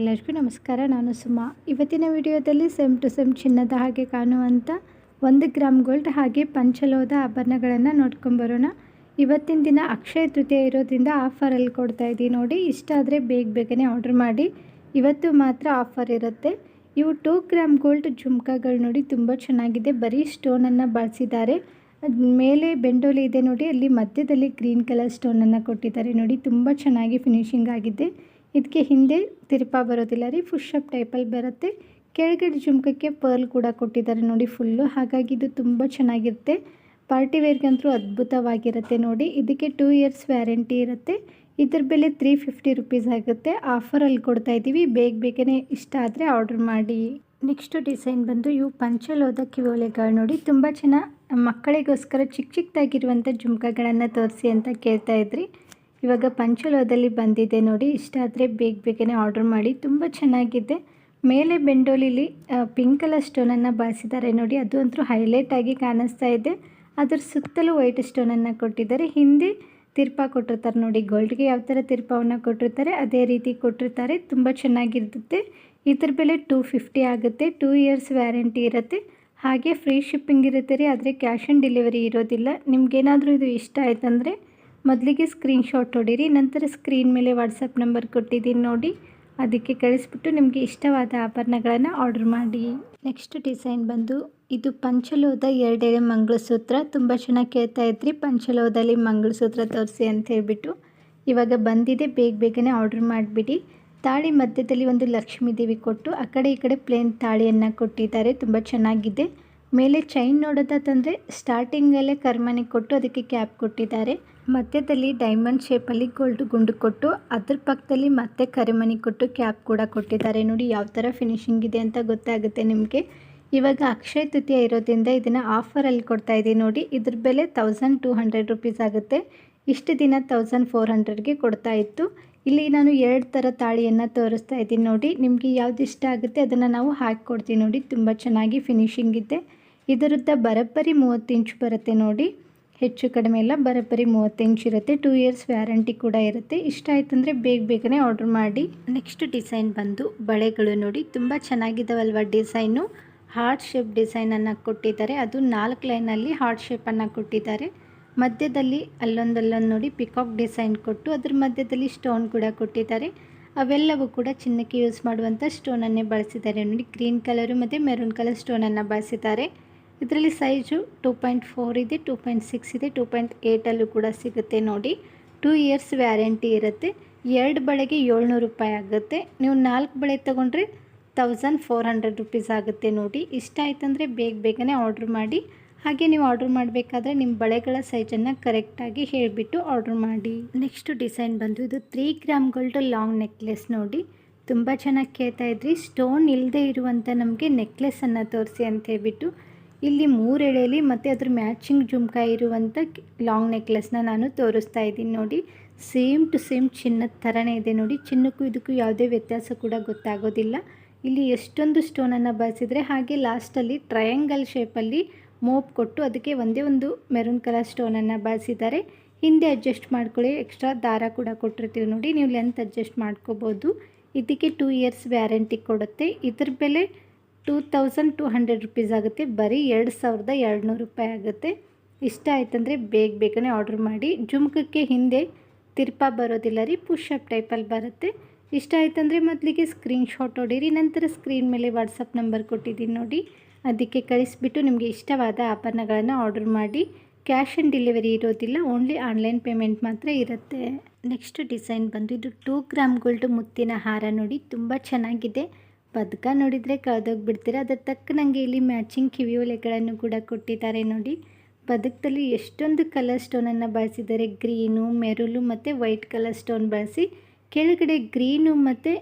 ಎಲ್ಲರಿಗೂ ನಮಸ್ಕಾರ, ನಾನು ಸುಮಾ. ಇವತ್ತಿನ ವಿಡಿಯೋದಲ್ಲಿ ಸೆಮ್ ಟು ಸೆಮ್ ಚಿನ್ನದ ಹಾಗೆ ಕಾಣುವಂಥ ಒಂದು ಗ್ರಾಮ್ ಗೋಲ್ಡ್ ಹಾಗೆ ಪಂಚಲೋದ ಆಭರಣಗಳನ್ನು ನೋಡ್ಕೊಂಬರೋಣ ಇವತ್ತಿನ ದಿನ ಅಕ್ಷಯ ತೃತೀಯ ಇರೋದ್ರಿಂದ ಆಫರಲ್ಲಿ ಕೊಡ್ತಾ ಇದ್ದೀವಿ ನೋಡಿ. ಇಷ್ಟ ಆದರೆ ಬೇಗ ಬೇಗನೆ ಆರ್ಡರ್ ಮಾಡಿ. ಇವತ್ತು ಮಾತ್ರ ಆಫರ್ ಇರುತ್ತೆ. ಇವು ಟೂ ಗ್ರಾಮ್ ಗೋಲ್ಡ್ ಜುಮ್ಕಾಗಳು ನೋಡಿ, ತುಂಬ ಚೆನ್ನಾಗಿದೆ. ಬರೀ ಸ್ಟೋನನ್ನು ಬಳಸಿದ್ದಾರೆ. ಮೇಲೆ ಬೆಂಡೋಲಿ ಇದೆ ನೋಡಿ, ಅಲ್ಲಿ ಮಧ್ಯದಲ್ಲಿ ಗ್ರೀನ್ ಕಲರ್ ಸ್ಟೋನನ್ನು ಕೊಟ್ಟಿದ್ದಾರೆ ನೋಡಿ. ತುಂಬ ಚೆನ್ನಾಗಿ ಫಿನಿಶಿಂಗ್ ಆಗಿದೆ. ಇದಕ್ಕೆ ಹಿಂದೆ ತಿರುಪಾ ಬರೋದಿಲ್ಲ ರೀ ಫುಷಪ್ ಟೈಪಲ್ಲಿ ಬರುತ್ತೆ. ಕೆಳಗಡೆ ಜುಮ್ಕಕ್ಕೆ ಪರ್ಲ್ ಕೂಡ ಕೊಟ್ಟಿದ್ದಾರೆ ನೋಡಿ ಫುಲ್ಲು ಹಾಗಾಗಿ ಇದು ತುಂಬ ಚೆನ್ನಾಗಿರುತ್ತೆ. ಪಾರ್ಟಿ ವೇರ್ಗಂತೂ ಅದ್ಭುತವಾಗಿರುತ್ತೆ ನೋಡಿ. ಇದಕ್ಕೆ ಟೂ ಇಯರ್ಸ್ ವ್ಯಾರಂಟಿ ಇರುತ್ತೆ. ಇದ್ರ ಬೆಲೆ ತ್ರೀ ಫಿಫ್ಟಿ ರುಪೀಸ್ ಆಗುತ್ತೆ. ಆಫರಲ್ಲಿ ಕೊಡ್ತಾ ಇದ್ದೀವಿ. ಬೇಗ ಬೇಗನೆ ಇಷ್ಟ ಆದರೆ ಆರ್ಡರ್ ಮಾಡಿ. ನೆಕ್ಸ್ಟು ಡಿಸೈನ್ ಬಂದು ಇವು ಪಂಚಲೋದ ಕಿವೋಲೆಗಳು ನೋಡಿ. ತುಂಬ ಚೆನ್ನಾಗಿ ಮಕ್ಕಳಿಗೋಸ್ಕರ ಚಿಕ್ಕ ಚಿಕ್ಕದಾಗಿರುವಂಥ ಜುಮ್ಕಗಳನ್ನು ತೋರಿಸಿ ಅಂತ ಕೇಳ್ತಾ ಇದ್ರಿ. ಇವಾಗ ಪಂಚಲೋದಲ್ಲಿ ಬಂದಿದೆ ನೋಡಿ. ಇಷ್ಟ ಆದರೆ ಬೇಗ ಬೇಗನೆ ಆರ್ಡರ್ ಮಾಡಿ. ತುಂಬ ಚೆನ್ನಾಗಿದೆ. ಮೇಲೆ ಬೆಂಡೋಲಿಲಿ ಪಿಂಕ್ ಕಲರ್ ಸ್ಟೋನನ್ನು ಬಳಸಿದ್ದಾರೆ ನೋಡಿ. ಅದು ಅಂತೂ ಹೈಲೈಟ್ ಆಗಿ ಕಾಣಿಸ್ತಾ ಇದೆ. ಅದರ ಸುತ್ತಲೂ ವೈಟ್ ಸ್ಟೋನನ್ನು ಕೊಟ್ಟಿದ್ದಾರೆ. ಹಿಂದೆ ತಿರ್ಪ ಕೊಟ್ಟಿರ್ತಾರೆ ನೋಡಿ. ಗೋಲ್ಡ್ಗೆ ಯಾವ ಥರ ತಿರ್ಪವನ್ನು ಕೊಟ್ಟಿರ್ತಾರೆ, ಅದೇ ರೀತಿ ಕೊಟ್ಟಿರ್ತಾರೆ. ತುಂಬ ಚೆನ್ನಾಗಿರುತ್ತೆ. ಇದ್ರ ಬೆಲೆ ಟೂ ಫಿಫ್ಟಿ ಆಗುತ್ತೆ. ಟೂ ಇಯರ್ಸ್ ವ್ಯಾರಂಟಿ ಇರುತ್ತೆ. ಹಾಗೆ ಫ್ರೀ ಶಿಪ್ಪಿಂಗ್ ಇರುತ್ತೆ ರೀ. ಆದರೆ ಕ್ಯಾಶ್ ಆನ್ ಡೆಲಿವರಿ ಇರೋದಿಲ್ಲ. ನಿಮ್ಗೇನಾದರೂ ಇದು ಇಷ್ಟ ಆಯ್ತಂದರೆ ಮೊದಲಿಗೆ ಸ್ಕ್ರೀನ್ಶಾಟ್ ಹೊಡೀರಿ ನಂತರ ಸ್ಕ್ರೀನ್ ಮೇಲೆ ವಾಟ್ಸಪ್ ನಂಬರ್ ಕೊಟ್ಟಿದ್ದೀನಿ ನೋಡಿ. ಅದಕ್ಕೆ ಕಳಿಸ್ಬಿಟ್ಟು ನಿಮಗೆ ಇಷ್ಟವಾದ ಆಭರಣಗಳನ್ನು ಆರ್ಡರ್ ಮಾಡಿ. ನೆಕ್ಸ್ಟ್ ಡಿಸೈನ್ ಬಂದು, ಇದು ಪಂಚಲೋದ ಎರಡೆಳೆ ಮಂಗಳಸೂತ್ರ. ತುಂಬ ಚೆನ್ನಾಗಿ ಕೇಳ್ತಾ ಇದ್ರಿ, ಪಂಚಲೋದಲ್ಲಿ ಮಂಗಳಸೂತ್ರ ತೋರಿಸಿ ಅಂತ ಹೇಳ್ಬಿಟ್ಟು. ಇವಾಗ ಬಂದಿದೆ, ಬೇಗ ಬೇಗನೆ ಆರ್ಡರ್ ಮಾಡಿಬಿಡಿ. ತಾಳಿ ಮಧ್ಯದಲ್ಲಿ ಒಂದು ಲಕ್ಷ್ಮೀ ದೇವಿ ಕೊಟ್ಟು, ಆ ಕಡೆ ಈ ಕಡೆ ಪ್ಲೇನ್ ತಾಳಿಯನ್ನು ಕೊಟ್ಟಿದ್ದಾರೆ, ತುಂಬ ಚೆನ್ನಾಗಿದೆ. ಮೇಲೆ ಚೈನ್ ನೋಡೋದಂದರೆ ಸ್ಟಾರ್ಟಿಂಗಲ್ಲೇ ಕರ್ಮನಿ ಕೊಟ್ಟು ಅದಕ್ಕೆ ಕ್ಯಾಪ್ ಕೊಟ್ಟಿದ್ದಾರೆ. ಮಧ್ಯದಲ್ಲಿ ಡೈಮಂಡ್ ಶೇಪಲ್ಲಿ ಗೋಲ್ಡ್ ಗುಂಡು ಕೊಟ್ಟು, ಅದ್ರ ಪಕ್ಕದಲ್ಲಿ ಮತ್ತೆ ಕರಿಮಣಿ ಕೊಟ್ಟು ಕ್ಯಾಪ್ ಕೂಡ ಕೊಟ್ಟಿದ್ದಾರೆ. ನೋಡಿ ಯಾವ ಥರ ಫಿನಿಶಿಂಗ್ ಇದೆ ಅಂತ ಗೊತ್ತಾಗುತ್ತೆ ನಿಮಗೆ. ಇವಾಗ ಅಕ್ಷಯ ತೃತೀಯ ಇರೋದ್ರಿಂದ ಇದನ್ನು ಆಫರಲ್ಲಿ ಕೊಡ್ತಾ ಇದ್ದೀವಿ ನೋಡಿ, ಇದ್ರ ಬೆಲೆ ತೌಸಂಡ್ ಟೂ ಹಂಡ್ರೆಡ್ ರುಪೀಸ್ ಆಗುತ್ತೆ. ಇಷ್ಟು ದಿನ ತೌಸಂಡ್ ಫೋರ್ ಹಂಡ್ರೆಡ್ಗೆ ಕೊಡ್ತಾ ಇತ್ತು. ಇಲ್ಲಿ ನಾನು ಎರಡು ಥರ ತಾಳಿಯನ್ನು ತೋರಿಸ್ತಾ ಇದ್ದೀನಿ. ನೋಡಿ, ನಿಮಗೆ ಯಾವ್ದು ಇಷ್ಟ ಆಗುತ್ತೆ ಅದನ್ನು ನಾವು ಹಾಕಿ ಹಾಕಿಕೊಡ್ತೀವಿ ನೋಡಿ, ತುಂಬ ಚೆನ್ನಾಗಿ ಫಿನಿಶಿಂಗ್ ಇದೆ. ಇದರದ್ದು ಬರೋಬ್ಬರಿ ಮೂವತ್ತು ಇಂಚು ಬರುತ್ತೆ ನೋಡಿ. ಹೆಚ್ಚು ಕಡಿಮೆ ಇಲ್ಲ, ಬರೋಬ್ಬರಿ ಮೂವತ್ತು ಇಂಚ್ ಇರುತ್ತೆ. ಟೂ ಇಯರ್ಸ್ ವ್ಯಾರಂಟಿ ಕೂಡ ಇರುತ್ತೆ. ಇಷ್ಟ ಆಯ್ತು ಅಂದ್ರೆ ಬೇಗ ಬೇಗನೆ ಆರ್ಡರ್ ಮಾಡಿ. ನೆಕ್ಸ್ಟ್ ಡಿಸೈನ್ ಬಂದು ಬಳೆಗಳು ನೋಡಿ. ತುಂಬ ಚೆನ್ನಾಗಿದ್ದಾವಲ್ವ ಡಿಸೈನು ಹಾರ್ಟ್ ಶೇಪ್ ಡಿಸೈನನ್ನು ಕೊಟ್ಟಿದ್ದಾರೆ. ಅದು ನಾಲ್ಕು ಲೈನಲ್ಲಿ ಹಾರ್ಟ್ ಶೇಪನ್ನು ಕೊಟ್ಟಿದ್ದಾರೆ. ಮಧ್ಯದಲ್ಲಿ ಅಲ್ಲೊಂದಲ್ಲೊಂದು ನೋಡಿ ಪಿಕಾಕ್ ಡಿಸೈನ್ ಕೊಟ್ಟು, ಅದ್ರ ಮಧ್ಯದಲ್ಲಿ ಸ್ಟೋನ್ ಕೂಡ ಕೊಟ್ಟಿದ್ದಾರೆ. ಅವೆಲ್ಲವೂ ಕೂಡ ಚಿನ್ನಕ್ಕೆ ಯೂಸ್ ಮಾಡುವಂಥ ಸ್ಟೋನನ್ನೇ ಬಳಸಿದ್ದಾರೆ ನೋಡಿ. ಗ್ರೀನ್ ಕಲರು ಮತ್ತು ಮೆರೂನ್ ಕಲರ್ ಸ್ಟೋನನ್ನು ಬಳಸಿದ್ದಾರೆ. ಇದರಲ್ಲಿ ಸೈಜು ಟೂ ಪಾಯಿಂಟ್ ಫೋರ್ ಇದೆ ಟೂ ಪಾಯಿಂಟ್ ಸಿಕ್ಸ್ ಇದೆ ಟೂ ಪಾಯಿಂಟ್ ಏಯ್ಟಲ್ಲೂ ಕೂಡ ಸಿಗುತ್ತೆ ನೋಡಿ. ಟೂ ಇಯರ್ಸ್ ವ್ಯಾರಂಟಿ ಇರುತ್ತೆ. ಎರಡು ಬಳೆಗೆ ಏಳ್ನೂರು ರೂಪಾಯಿ ಆಗುತ್ತೆ. ನೀವು ನಾಲ್ಕು ಬಳೆ ತೊಗೊಂಡ್ರೆ ತೌಸಂಡ್ ಫೋರ್ ಹಂಡ್ರೆಡ್ ರುಪೀಸ್ ಆಗುತ್ತೆ ನೋಡಿ. ಇಷ್ಟ ಆಯ್ತಂದರೆ ಬೇಗ ಬೇಗನೆ ಆರ್ಡ್ರ್ ಮಾಡಿ. ಹಾಗೆ ನೀವು ಆರ್ಡ್ರ್ ಮಾಡಬೇಕಾದ್ರೆ ನಿಮ್ಮ ಬಳೆಗಳ ಸೈಜನ್ನು ಕರೆಕ್ಟಾಗಿ ಹೇಳಿಬಿಟ್ಟು ಆರ್ಡ್ರ್ ಮಾಡಿ. ನೆಕ್ಸ್ಟ್ ಡಿಸೈನ್ ಬಂದು ಇದು three gram gold long necklace ನೋಡಿ. ತುಂಬ ಚೆನ್ನಾಗಿ ಕೇಳ್ತಾ ಇದ್ರಿ. ಸ್ಟೋನ್ ಇಲ್ಲದೆ ಇರುವಂಥ ನಮಗೆ ನೆಕ್ಲೆಸನ್ನು ತೋರಿಸಿ ಅಂತ ಹೇಳ್ಬಿಟ್ಟು ಇಲ್ಲಿ ಮೂರು ಎಳೆಯಲ್ಲಿ ಮತ್ತು ಅದ್ರ ಮ್ಯಾಚಿಂಗ್ ಜುಮ್ಕ ಇರುವಂಥ ಲಾಂಗ್ ನೆಕ್ಲೆಸ್ನ ನಾನು ತೋರಿಸ್ತಾ ಇದ್ದೀನಿ ನೋಡಿ. ಸೇಮ್ ಟು ಸೇಮ್ ಚಿನ್ನದ ಥರನೇ ಇದೆ ನೋಡಿ. ಚಿನ್ನಕ್ಕೂ ಇದಕ್ಕೂ ಯಾವುದೇ ವ್ಯತ್ಯಾಸ ಕೂಡ ಗೊತ್ತಾಗೋದಿಲ್ಲ. ಇಲ್ಲಿ ಎಷ್ಟೊಂದು ಸ್ಟೋನನ್ನು ಬಳಸಿದರೆ ಹಾಗೆ ಲಾಸ್ಟಲ್ಲಿ ಟ್ರಯಾಂಗಲ್ ಶೇಪಲ್ಲಿ ಮೋಪ್ ಕೊಟ್ಟು ಅದಕ್ಕೆ ಒಂದೇ ಒಂದು ಮೆರೂನ್ ಕಲರ್ ಸ್ಟೋನನ್ನು ಬಳಸಿದ್ದಾರೆ ಹಿಂದೆ ಅಡ್ಜಸ್ಟ್ ಮಾಡ್ಕೊಳ್ಳಿ. ಎಕ್ಸ್ಟ್ರಾ ದಾರ ಕೂಡ ಕೊಟ್ಟಿರ್ತೀವಿ ನೋಡಿ. ನೀವು ಲೆಂತ್ ಅಡ್ಜಸ್ಟ್ ಮಾಡ್ಕೋಬೋದು. ಇದಕ್ಕೆ ಟೂ ಇಯರ್ಸ್ ವ್ಯಾರಂಟಿ ಕೊಡುತ್ತೆ. ಇದ್ರ ಬೆಲೆ two thousand two hundred rupees ಆಗುತ್ತೆ. ಬರೀ ಎರಡು ಸಾವಿರದ ಎರಡು ನೂರು ರೂಪಾಯಿ ಆಗುತ್ತೆ. ಇಷ್ಟ ಆಯ್ತಂದರೆ ಬೇಗ ಬೇಗನೆ ಆರ್ಡ್ರ್ ಮಾಡಿ. ಜುಮ್ಕಕ್ಕೆ ಹಿಂದೆ ತಿರ್ಪ ಬರೋದಿಲ್ಲ ರೀ ಪುಷಪ್ ಟೈಪಲ್ಲಿ ಬರುತ್ತೆ. ಇಷ್ಟ ಆಯ್ತಂದರೆ ಮೊದಲಿಗೆ ಸ್ಕ್ರೀನ್ಶಾಟ್ ಹೊಡೀರಿ ನಂತರ ಸ್ಕ್ರೀನ್ ಮೇಲೆ ವಾಟ್ಸಪ್ ನಂಬರ್ ಕೊಟ್ಟಿದ್ದೀನಿ ನೋಡಿ. ಅದಕ್ಕೆ ಕಳಿಸ್ಬಿಟ್ಟು ನಿಮಗೆ ಇಷ್ಟವಾದ ಆಭರಣಗಳನ್ನು ಆರ್ಡರ್ ಮಾಡಿ. ಕ್ಯಾಶ್ ಆನ್ ಡೆಲಿವರಿ ಇರೋದಿಲ್ಲ, ಓನ್ಲಿ ಆನ್ಲೈನ್ ಪೇಮೆಂಟ್ ಮಾತ್ರ ಇರುತ್ತೆ. ನೆಕ್ಸ್ಟ್ ಡಿಸೈನ್ ಬಂದು ಇದು ಟೂ ಗ್ರಾಮ್ ಗೋಲ್ಡ್ ಮುತ್ತಿನ ಹಾರ ನೋಡಿ, ತುಂಬ ಚೆನ್ನಾಗಿದೆ. ಪದಕ ನೋಡಿದರೆ ಕಳೆದೋಗ್ಬಿಡ್ತೀರ. ಅದರ ತಕ್ಕನಂಗೆ ಇಲ್ಲಿ ಮ್ಯಾಚಿಂಗ್ ಕಿವಿಯೋಲೆಗಳನ್ನು ಕೂಡ ಕೊಟ್ಟಿದ್ದಾರೆ ನೋಡಿ. ಪದಕದಲ್ಲಿ ಎಷ್ಟೊಂದು ಕಲರ್ ಸ್ಟೋನನ್ನು ಬಳಸಿದ್ದಾರೆ. ಗ್ರೀನು ಮೆರುಲು ಮತ್ತು ವೈಟ್ ಕಲರ್ ಸ್ಟೋನ್ ಬಳಸಿ ಕೆಳಗಡೆ ಗ್ರೀನು ಮತ್ತು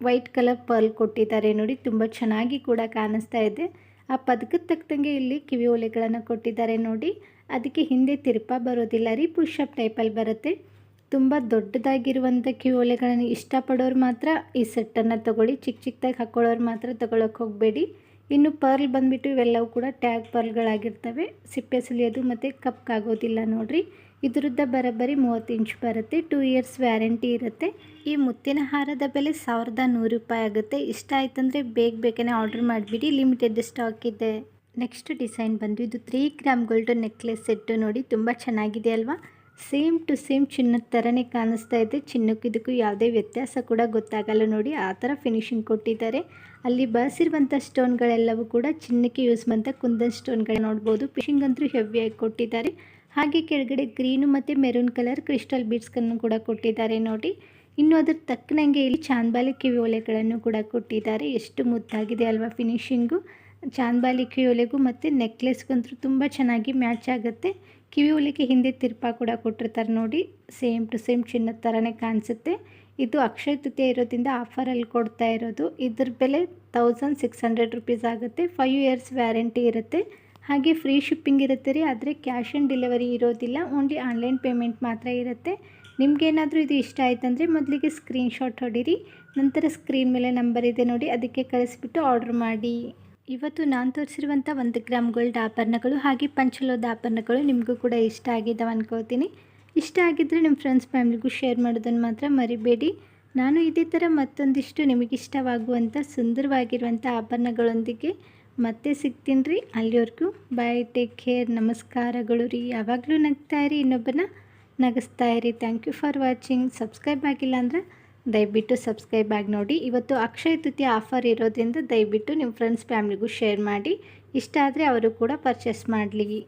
ವೈಟ್ ಕಲರ್ ಪರ್ಲ್ ಕೊಟ್ಟಿದ್ದಾರೆ ನೋಡಿ. ತುಂಬ ಚೆನ್ನಾಗಿ ಕೂಡ ಕಾಣಿಸ್ತಾ ಇದೆ. ಆ ಪದಕದ ತಕ್ಕಂಗೆ ಇಲ್ಲಿ ಕಿವಿ ಒಲೆಗಳನ್ನು ಕೊಟ್ಟಿದ್ದಾರೆ ನೋಡಿ. ಅದಕ್ಕೆ ಹಿಂದೆ ತಿರುಪ ಬರೋದಿಲ್ಲ ರೀ. ಪುಷಪ್ ಟೈಪಲ್ಲಿ ಬರುತ್ತೆ. ತುಂಬ ದೊಡ್ಡದಾಗಿರುವಂಥ ಕಿವಿ ಓಲೆಗಳನ್ನು ಇಷ್ಟಪಡೋರು ಮಾತ್ರ ಈ ಸೆಟ್ಟನ್ನು ತೊಗೊಳ್ಳಿ. ಚಿಕ್ಕ ಚಿಕ್ಕದಾಗಿ ಹಾಕ್ಕೊಳ್ಳೋರು ಮಾತ್ರ ತೊಗೊಳಕ್ಕೆ ಹೋಗಬೇಡಿ. ಇನ್ನು ಪರ್ಲ್ ಬಂದುಬಿಟ್ಟು ಇವೆಲ್ಲವೂ ಕೂಡ ಟ್ಯಾಗ್ ಪರ್ಲ್ಗಳಾಗಿರ್ತವೆ. ಸಿಪ್ಪೆ ಸುಲಿಯೋದು ಮತ್ತು ಕಪ್ಕಾಗೋದಿಲ್ಲ ನೋಡಿರಿ. ಇದರದ್ದು ಬರೋಬ್ಬರಿ ಮೂವತ್ತು ಇಂಚ್ ಬರುತ್ತೆ. ಟೂ ಇಯರ್ಸ್ ವ್ಯಾರಂಟಿ ಇರುತ್ತೆ. ಈ ಮುತ್ತಿನ ಹಾರದ ಬೆಲೆ ಸಾವಿರದ ನೂರು ರೂಪಾಯಿ ಆಗುತ್ತೆ. ಇಷ್ಟ ಆಯ್ತಂದರೆ ಬೇಗ ಬೇಗನೆ ಆರ್ಡರ್ ಮಾಡಿಬಿಡಿ. ಲಿಮಿಟೆಡ್ ಸ್ಟಾಕ್ ಇದೆ. ನೆಕ್ಸ್ಟ್ ಡಿಸೈನ್ ಬಂದು, ಇದು three gram gold necklace set ನೋಡಿ. ತುಂಬ ಚೆನ್ನಾಗಿದೆ ಅಲ್ವಾ? ಸೇಮ್ ಟು ಸೇಮ್ ಚಿನ್ನದ ಥರನೇ ಕಾಣಿಸ್ತಾ ಇದೆ. ಚಿನ್ನಕ್ಕೂ ಇದಕ್ಕೂ ಯಾವುದೇ ವ್ಯತ್ಯಾಸ ಕೂಡ ಗೊತ್ತಾಗಲ್ಲ ನೋಡಿ. ಆ ಥರ ಫಿನಿಶಿಂಗ್ ಕೊಟ್ಟಿದ್ದಾರೆ. ಅಲ್ಲಿ ಬಳಸಿರುವಂಥ ಸ್ಟೋನ್ಗಳೆಲ್ಲವೂ ಕೂಡ ಚಿನ್ನಕ್ಕೆ ಯೂಸ್ ಬಂತ ಕುಂದನ್ ಸ್ಟೋನ್ಗಳು ನೋಡ್ಬೋದು. ಫಿಶಿಂಗ್ ಅಂತೂ ಹೆವಿಯಾಗಿ ಕೊಟ್ಟಿದ್ದಾರೆ. ಹಾಗೆ ಕೆಳಗಡೆ ಗ್ರೀನು ಮತ್ತು ಮೆರೂನ್ ಕಲರ್ ಕ್ರಿಸ್ಟಲ್ ಬೀಡ್ಸ್ಗಳನ್ನು ಕೂಡ ಕೊಟ್ಟಿದ್ದಾರೆ ನೋಡಿ. ಇನ್ನು ಅದ್ರ ತಕ್ಕನಂಗೆ ಇಲ್ಲಿ ಚಾಂದ್ಬಾಲಿ ಕಿವಿ ಒಲೆಗಳನ್ನು ಕೂಡ ಕೊಟ್ಟಿದ್ದಾರೆ. ಎಷ್ಟು ಮುದ್ದಾಗಿದೆ ಅಲ್ವಾ ಫಿನಿಶಿಂಗು ಚಾಂದ್ಬಾಲಿ ಕಿವಿ ಒಲೆಗೂ ಮತ್ತು ನೆಕ್ಲೆಸ್ಗಂತೂ ತುಂಬ ಚೆನ್ನಾಗಿ ಮ್ಯಾಚ್ ಆಗುತ್ತೆ. ಕಿವಿ ಒಲೆಗೆ ಹಿಂದೆ ತಿರ್ಪಾ ಕೂಡ ಕೊಟ್ಟಿರ್ತಾರೆ ನೋಡಿ. ಸೇಮ್ ಟು ಸೇಮ್ ಚಿನ್ನದ ಥರನೇ ಕಾಣಿಸುತ್ತೆ. ಇದು ಅಕ್ಷಯ ತೃತೀಯ ಇರೋದ್ರಿಂದ ಆಫರಲ್ಲಿ ಕೊಡ್ತಾ ಇರೋದು. ಇದ್ರ ಬೆಲೆ ತೌಸಂಡ್ ಸಿಕ್ಸ್ ಹಂಡ್ರೆಡ್ ರುಪೀಸ್ ಆಗುತ್ತೆ. ಫೈವ್ ಇಯರ್ಸ್ ವ್ಯಾರಂಟಿ ಇರುತ್ತೆ. ಹಾಗೆ ಫ್ರೀ ಶಿಪ್ಪಿಂಗ್ ಇರುತ್ತೆ ರೀ. ಆದರೆ ಕ್ಯಾಶ್ ಆನ್ ಡೆಲಿವರಿ ಇರೋದಿಲ್ಲ. ಓನ್ಲಿ ಆನ್ಲೈನ್ ಪೇಮೆಂಟ್ ಮಾತ್ರ ಇರುತ್ತೆ. ನಿಮಗೇನಾದರೂ ಇದು ಇಷ್ಟ ಆಯ್ತಂದರೆ ಮೊದಲಿಗೆ ಸ್ಕ್ರೀನ್ಶಾಟ್ ಹೊಡೀರಿ. ನಂತರ ಸ್ಕ್ರೀನ್ ಮೇಲೆ ನಂಬರ್ ಇದೆ ನೋಡಿ. ಅದಕ್ಕೆ ಕಳಿಸ್ಬಿಟ್ಟು ಆರ್ಡ್ರ್ ಮಾಡಿ. ಇವತ್ತು ನಾನು ತೋರಿಸಿರುವಂಥ ಒಂದು ಗ್ರಾಮ್ ಗೋಲ್ಡ್ ಆಭರಣಗಳು ಹಾಗೆ ಪಂಚಲೋದ ಆಭರಣಗಳು ನಿಮಗೂ ಕೂಡ ಇಷ್ಟ ಆಗಿದ್ದಾವೆ ಅನ್ಕೋತೀನಿ. ಇಷ್ಟ ಆಗಿದ್ದರೆ ನಿಮ್ಮ ಫ್ರೆಂಡ್ಸ್ ಫ್ಯಾಮಿಲಿಗೂ ಶೇರ್ ಮಾಡೋದನ್ನು ಮಾತ್ರ ಮರಿಬೇಡಿ. ನಾನು ಇದೇ ಥರ ಮತ್ತೊಂದಿಷ್ಟು ನಿಮಗಿಷ್ಟವಾಗುವಂಥ ಸುಂದರವಾಗಿರುವಂಥ ಆಭರಣಗಳೊಂದಿಗೆ ಮತ್ತೆ ಸಿಗ್ತೀನಿ ರೀ ಅಲ್ಲಿವರೆಗೂ. ಬಾಯ್ ಟೇಕ್ ಕೇರ್ ನಮಸ್ಕಾರಗಳು ರೀ. ಯಾವಾಗಲೂ ನಗ್ತಾ ಇರಿ ಇನ್ನೊಬ್ಬನ. ನಗಿಸ್ತಾ ಇರಿ. Thank you for watching subscribe ಆಗಿಲ್ಲ ಅಂದರೆ ದಯವಿಟ್ಟು ಸಬ್ಸ್ಕ್ರೈಬ್ ಆಗಿ ನೋಡಿ. ಇವತ್ತು ಅಕ್ಷಯ ತೃತೀಯ ಆಫರ್ ಇರೋದ್ರಿಂದ ದಯವಿಟ್ಟು ನಿಮ್ಮ ಫ್ರೆಂಡ್ಸ್ ಫ್ಯಾಮಿಲಿಗೂ ಶೇರ್ ಮಾಡಿ. ಇಷ್ಟ ಆದರೆ ಅವರು ಕೂಡ ಪರ್ಚೇಸ್ ಮಾಡಲಿ.